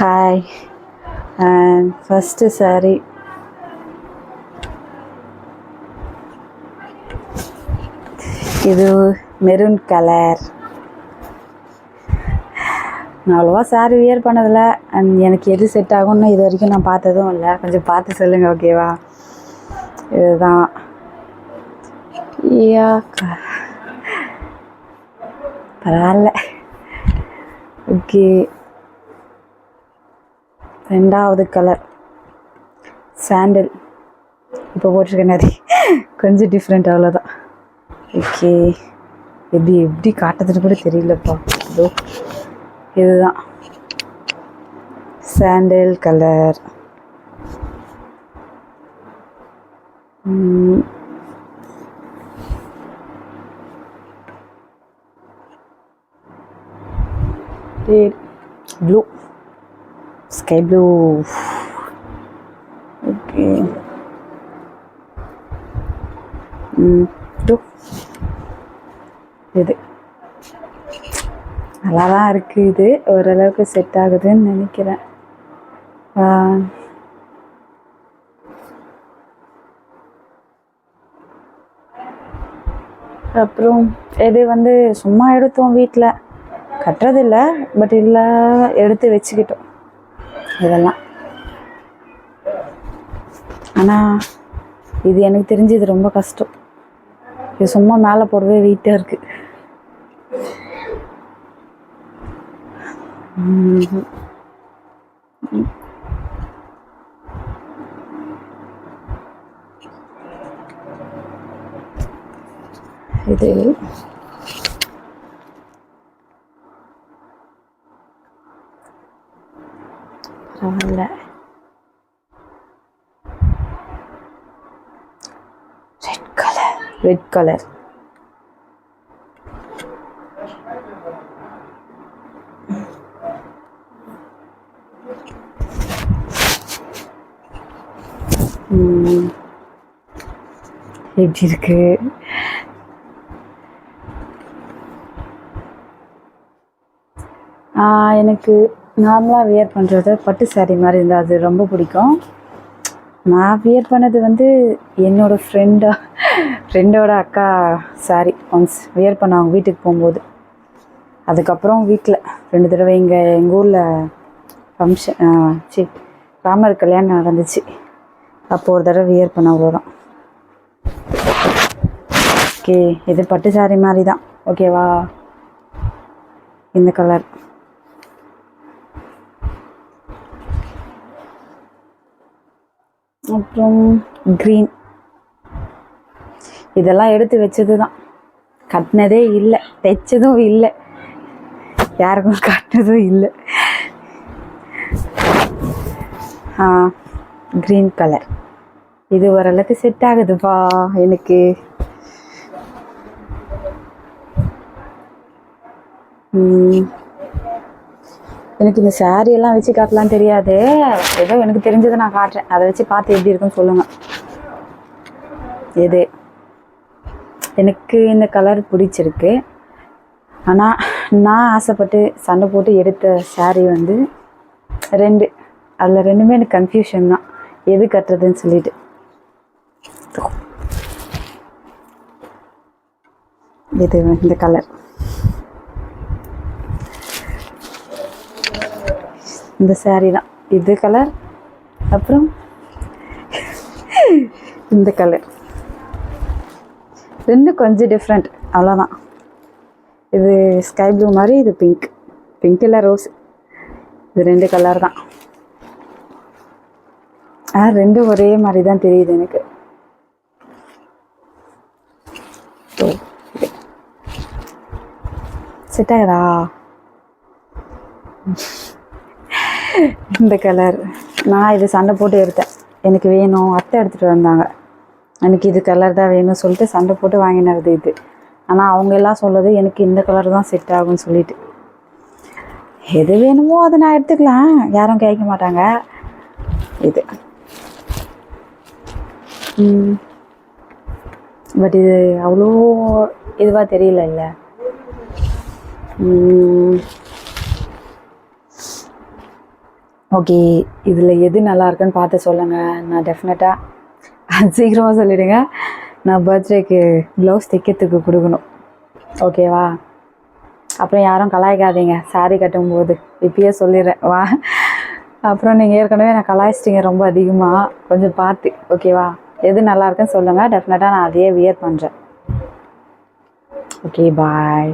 Hi and first sari இது maroon colour நான் அவ்வளோவா சாரி வியர் பண்ணதில்ல. அண்ட் எனக்கு எது செட் ஆகும்னு இது வரைக்கும் நான் பார்த்ததும் இல்லை. கொஞ்சம் பார்த்து சொல்லுங்கள் ஓகேவா இதுதான். யா பரவாயில்ல. ஓகே ரெண்டாவது கலர் சாண்டில் இப்போ போட்டிருக்க நிறைய கொஞ்சம் டிஃப்ரெண்ட் அவ்வளோதான் ஓகே எப்படி எப்படி காட்டுறதுன்னு கூட தெரியலப்பா. இதோ இதுதான். Sandal colour blue sky blue okay இது. நல்லா தான் இருக்குது இது. ஓரளவுக்கு செட் ஆகுதுன்னு நினைக்கிறேன். அப்புறம் இது வந்து சும்மா எடுத்தோம் வீட்டில் கட்டுறதில்ல பட் இல்லை எடுத்து வச்சுக்கிட்டோம். இதெல்லாம். ஆனால் இது எனக்கு தெரிஞ்சு இது ரொம்ப கஷ்டம். இது சும்மா மேலே போடவே வெயிட்டாக இருக்குது இது பரவாயில்ல ரெட் கலர் ரெட் கலர் எப்படி இருக்கு? எனக்கு நார்மலாக வியர் பண்ணுறது பட்டு saree மாதிரி இருந்தால் அது ரொம்ப பிடிக்கும். நான் வியர் பண்ணது வந்து என்னோடய ஃப்ரெண்டா ஃப்ரெண்டோட அக்கா சாரி ஒன்ஸ் வியர் பண்ண அவங்க வீட்டுக்கு போகும்போது. அதுக்கப்புறம் வீட்டில் ரெண்டு தடவை இங்கே எங்கள் ஊரில் ஃபங்க்ஷன் சி ராமர் கல்யாணம் நடந்துச்சு. அப்போ ஒரு தடவை வியர் பண்ண அவ்வளோதான் ஓகே இது பட்டு சாரி மாதிரி தான். ஓகேவா இந்த கலர் அப்புறம் க்ரீன் இதெல்லாம் எடுத்து வச்சது தான் கட்டினதே இல்லை. தைச்சதும் இல்லை. யாருக்கும் கட்டினதும் இல்லை. க்ரீன் கலர் இது ஓரளவுக்கு செட் ஆகுதுப்பா எனக்கு. ம். எனக்கு இந்த saree எல்லாம் வச்சு காட்டலாம் தெரியாது. ஏதோ எனக்கு தெரிஞ்சதை நான் காட்டுறேன். அதை வச்சு பார்த்து எப்படி இருக்குன்னு சொல்லுங்க. எது? எனக்கு இந்த கலர் பிடிச்சிருக்கு. ஆனால் நான் ஆசைப்பட்டு சண்டை போட்டு எடுத்த saree வந்து ரெண்டு. அதில் ரெண்டுமே எனக்கு கன்ஃபியூஷன் தான். எது கட்டுறதுன்னு சொல்லிட்டு. இது இந்த கலர் இந்த சாரீ தான். இது கலர் அப்புறம் இந்த கலர் ரெண்டும் கொஞ்சம் டிஃப்ரெண்ட் அவ்வளோதான் இது ஸ்கை ப்ளூ மாதிரி இது பிங்க் பிங்க் இல்லை ரோஸ் இது ரெண்டு கலர் தான். ஆ ரெண்டும் ஒரே மாதிரி தான் தெரியுது எனக்கு. செட் ஆகுதா? இந்த கலர் நான் இது சண்டை போட்டு எடுத்தேன். எனக்கு வேணும். அத்தை எடுத்துகிட்டு வந்தாங்க. எனக்கு இது கலர் தான் வேணும்னு சொல்லிட்டு சண்டை போட்டு வாங்கினது இது. ஆனால் அவங்க எல்லாம் சொல்லுது எனக்கு இந்த கலர் தான் செட் ஆகும்னு சொல்லிட்டு. எது வேணுமோ அதை நான் எடுத்துக்கலாம். யாரும் கேட்க மாட்டாங்க. இது. பட் இது அவ்வளோ இதுவாக தெரியல இல்லை. ஓகே இதில் எது நல்லா இருக்குன்னு பார்த்து சொல்லுங்கள் நான் டெஃபினட்டாக சீக்கிரமாக சொல்லிவிடுங்க நான் பர்த்டேக்கு ப்ளவுஸ் தைக்கிறதுக்கு கொடுக்கணும். ஓகேவா அப்புறம் யாரும் கலாய்க்காதீங்க. சாரி கட்டும்போது. இப்பயே சொல்லிடுறேன். வா? அப்புறம் நீங்கள் ஏற்கனவே நான் கலாய்ச்சிட்டிங்க ரொம்ப அதிகமாக கொஞ்சம் பார்த்து. ஓகேவா எது நல்லா இருக்குன்னு சொல்லுங்கள் டெஃபினட்டாக நான் அதையே வியர் பண்ணுறேன் ஓகே பாய்